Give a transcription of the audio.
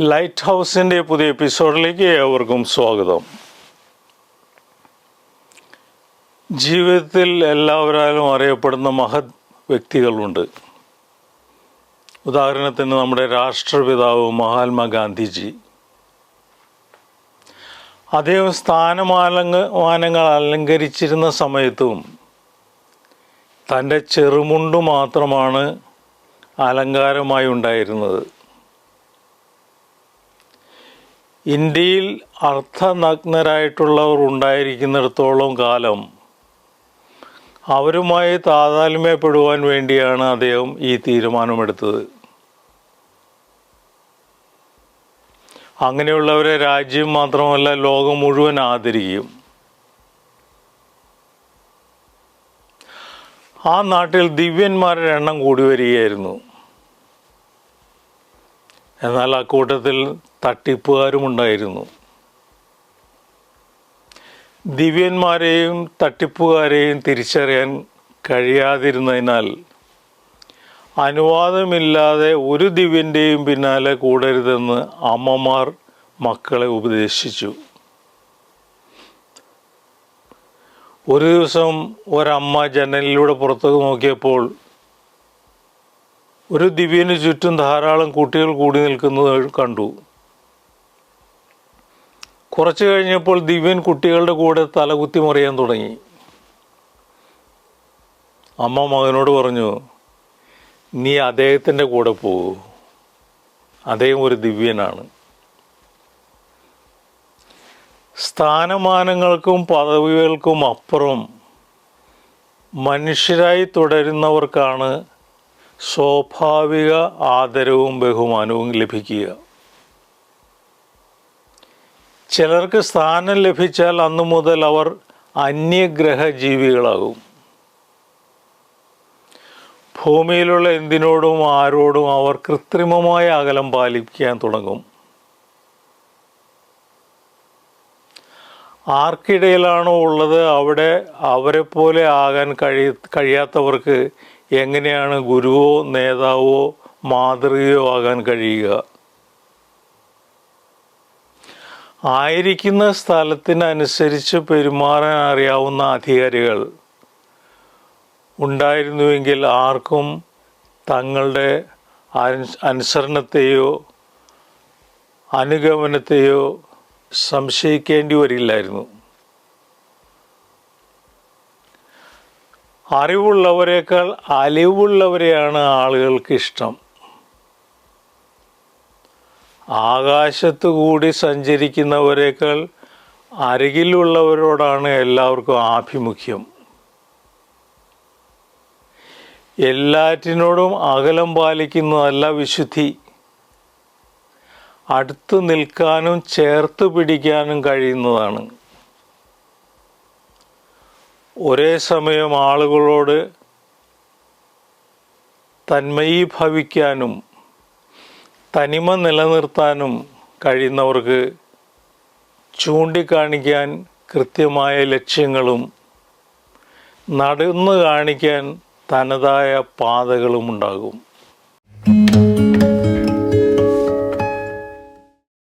Light ഹൗസിന്റെ പുതിയ എപ്പിസോഡിലേക്ക് ഏവർക്കും സ്വാഗതം. ജീവിതത്തിൽ എല്ലാവരാലും അറിയപ്പെടുന്ന മഹത് വ്യക്തികളുണ്ട്. ഉദാഹരണത്തിന് നമ്മുടെ രാഷ്ട്രപിതാവ് മഹാത്മാഗാന്ധിജി അദ്ദേഹം സ്ഥാനമാലങ്ങ മാനങ്ങൾ അലങ്കരിച്ചിരുന്ന സമയത്തും തന്റെ ചെറുമുണ്ട് മാത്രമാണ് അലങ്കാരമായി ഉണ്ടായിരുന്നത്. ഇന്ത്യയിൽ അർത്ഥനഗ്നരായിട്ടുള്ളവർ ഉണ്ടായിരിക്കുന്നിടത്തോളം കാലം അവരുമായി താതാത്മ്യപ്പെടുവാൻ വേണ്ടിയാണ് അദ്ദേഹം ഈ തീരുമാനമെടുത്തത്. അങ്ങനെയുള്ളവരെ രാജ്യം മാത്രമല്ല ലോകം മുഴുവൻ ആദരിക്കും. ആ നാട്ടിൽ ദിവ്യന്മാരുടെ എണ്ണം കൂടി വരികയായിരുന്നു. എന്നാൽ അക്കൂട്ടത്തിൽ തട്ടിപ്പുകാരും ഉണ്ടായിരുന്നു ദിവ്യന്മാരെയും തട്ടിപ്പുകാരെയും തിരിച്ചറിയാൻ കഴിയാതിരുന്നതിനാൽ അനുവാദമില്ലാതെ ഒരു ദിവ്യന്റെയും പിന്നാലെ കൂടരുതെന്ന് അമ്മമാർ മക്കളെ ഉപദേശിച്ചു. ഒരു ദിവസം ഒരമ്മ ജനലിലൂടെ പുറത്തേക്ക് നോക്കിയപ്പോൾ ഒരു ദിവ്യന് ചുറ്റും ധാരാളം കുട്ടികൾ കൂടി നിൽക്കുന്നത് കണ്ടു. കുറച്ചു കഴിഞ്ഞപ്പോൾ ദിവ്യൻ കുട്ടികളുടെ കൂടെ തലകുത്തി മറിയാൻ തുടങ്ങി. അമ്മ മകനോട് പറഞ്ഞു നീ അദ്ദേഹത്തിന്റെ കൂടെ പോകൂ അദ്ദേഹം ഒരു ദിവ്യനാണ്. സ്ഥാനമാനങ്ങൾക്കും പദവികൾക്കും അപ്പുറം മനുഷ്യരായി തുടരുന്നവർക്കാണ് സ്വാഭാവിക ആദരവും ബഹുമാനവും ലഭിക്കുക. ചിലർക്ക് സ്ഥാനം ലഭിച്ചാൽ അന്നു മുതൽ അവർ അന്യഗ്രഹ ജീവികളാകും ഭൂമിയിലുള്ള എന്തിനോടും ആരോടും അവർ കൃത്രിമമായ അകലം പാലിക്കാൻ തുടങ്ങും. ആർക്കിടയിലാണോ ഉള്ളത് അവിടെ അവരെ പോലെ ആകാൻ കഴി കഴിയാത്തവർക്ക് എങ്ങനെയാണ് ഗുരുവോ നേതാവോ മാതൃകയോ ആകാൻ കഴിയുക? ആയിരിക്കുന്ന സ്ഥലത്തിനനുസരിച്ച് പെരുമാറാൻ അറിയാവുന്ന അധികാരികൾ ഉണ്ടായിരുന്നുവെങ്കിൽ ആർക്കും തങ്ങളുടെ അനു- അനുസരണത്തെയോ അനുഗമനത്തെയോ സംശയിക്കേണ്ടി വരില്ലായിരുന്നു. അറിവുള്ളവരെക്കാൾ അലിവുള്ളവരെയാണ് ആളുകൾക്ക് ഇഷ്ടം. ആകാശത്തു കൂടി സഞ്ചരിക്കുന്നവരെക്കാൾ അരികിലുള്ളവരോടാണ് എല്ലാവർക്കും ആഭിമുഖ്യം. എല്ലാറ്റിനോടും അകലം പാലിക്കുന്നതല്ല വിശുദ്ധി. അടുത്ത് നിൽക്കാനും ചേർത്ത് പിടിക്കാനും കഴിയുന്നതാണ്. ഒരേ സമയം ആളുകളോട് തന്മയീഭവിക്കാനും തനിമ നിലനിർത്താനും കഴിയുന്നവർക്ക് ചൂണ്ടിക്കാണിക്കാൻ കൃത്യമായ ലക്ഷ്യങ്ങളും നടന്നു കാണിക്കാൻ തനതായ പാതകളും ഉണ്ടാകും